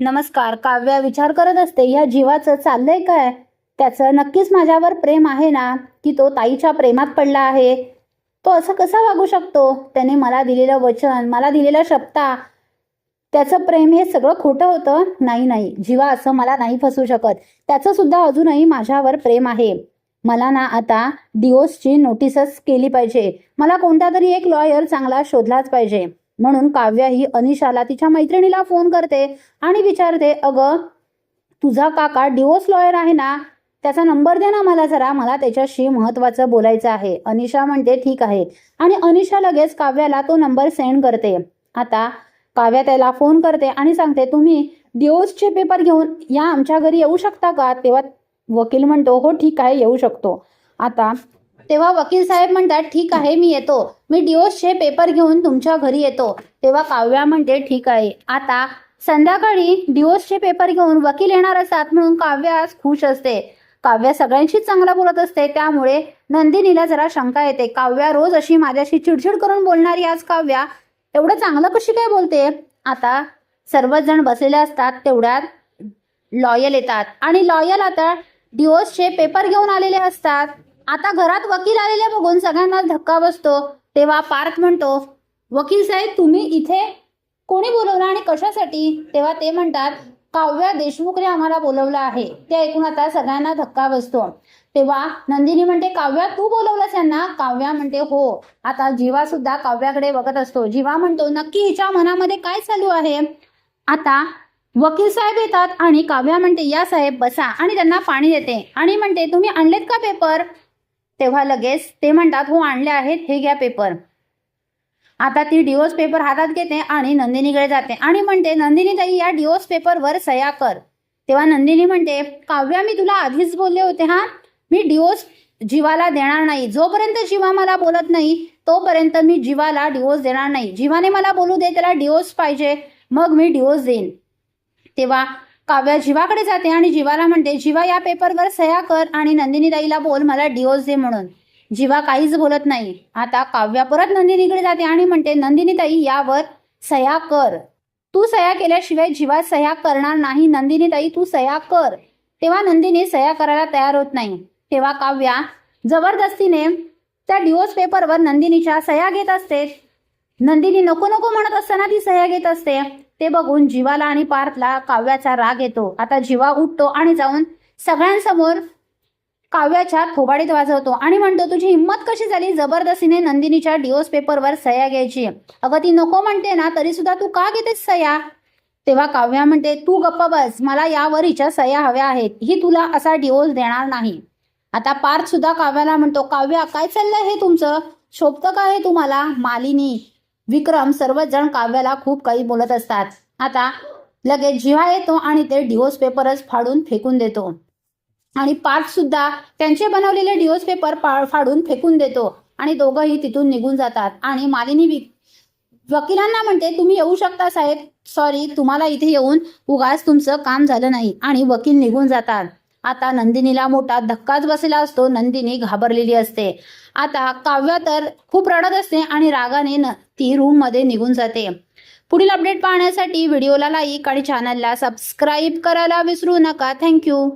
नमस्कार काव्या विचार करत असते. या जीवाचं चाललंय काय? त्याचं नक्कीच माझ्यावर प्रेम आहे ना? की तो ताईच्या प्रेमात पडला आहे? तो असं कसा वागू शकतो? त्याने मला दिलेलं वचन मला दिलेला शब्दा त्याचं प्रेम हे सगळं खोटं होतं? नाही नाही. जीवा असं मला नाही फसू शकत. त्याचं सुद्धा अजूनही माझ्यावर प्रेम आहे. मला ना आता डिओसची नोटीसच केली पाहिजे. मला कोणता तरी एक लॉयर चांगला शोधलाच पाहिजे. म्हणून काव्या ही अनिशाला तिच्या मैत्रिणीला फोन करते आणि विचारते अगं तुझा काका डिवोर्स लॉयर आहे ना? त्याचा नंबर दे ना मला जरा मला त्याच्याशी महत्त्वाचं बोलायचं आहे. अनिशा म्हणते ठीक आहे. आणि अनिशा लगेच काव्याला तो नंबर सेंड करते. आता काव्या त्याला फोन करते आणि सांगते तुम्ही डिओसचे पेपर घेऊन या आमच्या घरी येऊ शकता का? तेव्हा वकील म्हणतो हो ठीक आहे येऊ शकतो. आता तेव्हा वकील साहेब म्हणतात ठीक आहे मी येतो. मी डिओसचे पेपर घेऊन तुमच्या घरी येतो. तेव्हा काव्या म्हणते ठीक आहे. आता संध्याकाळी डिओसचे पेपर घेऊन वकील येणार असतात म्हणून काव्या आज खुश असते. काव्या सगळ्यांशीच चांगला बोलत असते. त्यामुळे नंदिनीला जरा शंका येते. काव्या रोज अशी माझ्याशी चिडचिड करून बोलणारी आज काव्या. एवढं चांगलं कशी काय बोलते? आता सर्वच जण बसलेले असतात. तेवढ्यात लॉयल येतात. आणि लॉयल आता डिओसचे पेपर घेऊन आलेले असतात. आता घरात वकील आलेले बघून सगळ्यांना धक्का बसतो. तेव्हा पार्थ म्हणतो वकील साहेब तुम्ही इथे कोणी बोलवलं आणि कशासाठी? तेव्हा ते म्हणतात काव्या देशमुखने आम्हाला बोलवलं आहे. ते ऐकून आता सगळ्यांना धक्का बसतो. तेव्हा नंदिनी म्हणते काव्या तू बोलवलंस यांना? काव्या म्हणते हो. आता जीवा सुद्धा काव्याकडे बघत असतो. जीवा म्हणतो नक्की हिच्या मनामध्ये काय चालू आहे? आता वकील साहेब येतात आणि काव्या म्हणते या साहेब बसा. आणि त्यांना पाणी देते. आणि म्हणते तुम्ही आणलेत का पेपर? तेव्हा लगेच ते म्हणतात हो आणले आहेत हे घ्या पेपर. आता ती डिओस पेपर हातात घेते आणि नंदिनीकडे जाते आणि म्हणते नंदिनी ताई या डिओस पेपरवर सह्या कर. तेव्हा नंदिनी म्हणते काव्या मी तुला आधीच बोलले होते हा? मी डिओस जीवाला देणार नाही. जोपर्यंत जीवा मला बोलत नाही तोपर्यंत मी जीवाला डिओस देणार नाही. जीवाने मला बोलू दे त्याला डिओस पाहिजे. मग मी डिओस देईन. तेव्हा काव्या जीवाकडे जाते आणि जीवाला म्हणते जीवा या पेपरवर सह्या कर आणि नंदिनीताईला बोल मला डिओज दे म्हणून. जीवा काहीच बोलत नाही. आता काव्या परत नंदिनीकडे जाते आणि म्हणते नंदिनीताई यावर सह्या कर. तू सह्या केल्याशिवाय जीवा सह्या करणार नाही. नंदिनीताई तू सह्या कर. तेव्हा नंदिनी सह्या करायला तयार होत नाही. तेव्हा काव्या जबरदस्तीने त्या डिओज पेपरवर नंदिनीच्या सह्या घेत असते. नंदिनी नको नको म्हणत असताना ती सह्या घेत असते. ते बघून जीवाला आणि पार्थला काव्याचा राग येतो. आता जीवा उठतो आणि जाऊन सगळ्यांसमोर काव्याच्या थोबाडीत वाजवतो आणि म्हणतो तुझी हिंमत कशी झाली? जबरदस्तीने नंदिनीच्या डिओस पेपरवर सह्या घ्यायची. अगं ती नको म्हणते ना तरी सुद्धा तू का घेतेस सह्या? तेव्हा काव्या म्हणते तू गप्प बस मला यावर हिच्या सह्या हव्या आहेत. ही तुला असा डिओस देणार नाही. आता पार्थ सुद्धा काव्याला म्हणतो काव्या काय चाललंय हे तुमचं? शोभतं का हे तुम्हाला? मालिनी. विक्रम सर्वच जण काव्याला खूप काही बोलत असतात. आता लगेच जिव्हा येतो आणि ते डिओस पेपरच फाडून फेकून देतो. आणि पार्थ सुद्धा त्यांचे बनवलेले डिओस पेपर फाडून फेकून देतो. आणि दोघंही तिथून निघून जातात. आणि मालिनी विक वकिलांना म्हणते तुम्ही येऊ शकता साहेब. सॉरी तुम्हाला इथे येऊन उगाच तुमचं काम झालं नाही. आणि वकील निघून जातात. आता नंदिनीला मोठा धक्काच बसला असतो. नंदिनी घाबरलेली असते. आता काव्या तर खूप रडत असते आणि रागाने ती ती रूममध्ये निघून जाते. पुढील अपडेट पाहण्यासाठी व्हिडिओला लाईक आणि चॅनलला सबस्क्राईब करायला विसरू नका. थँक्यू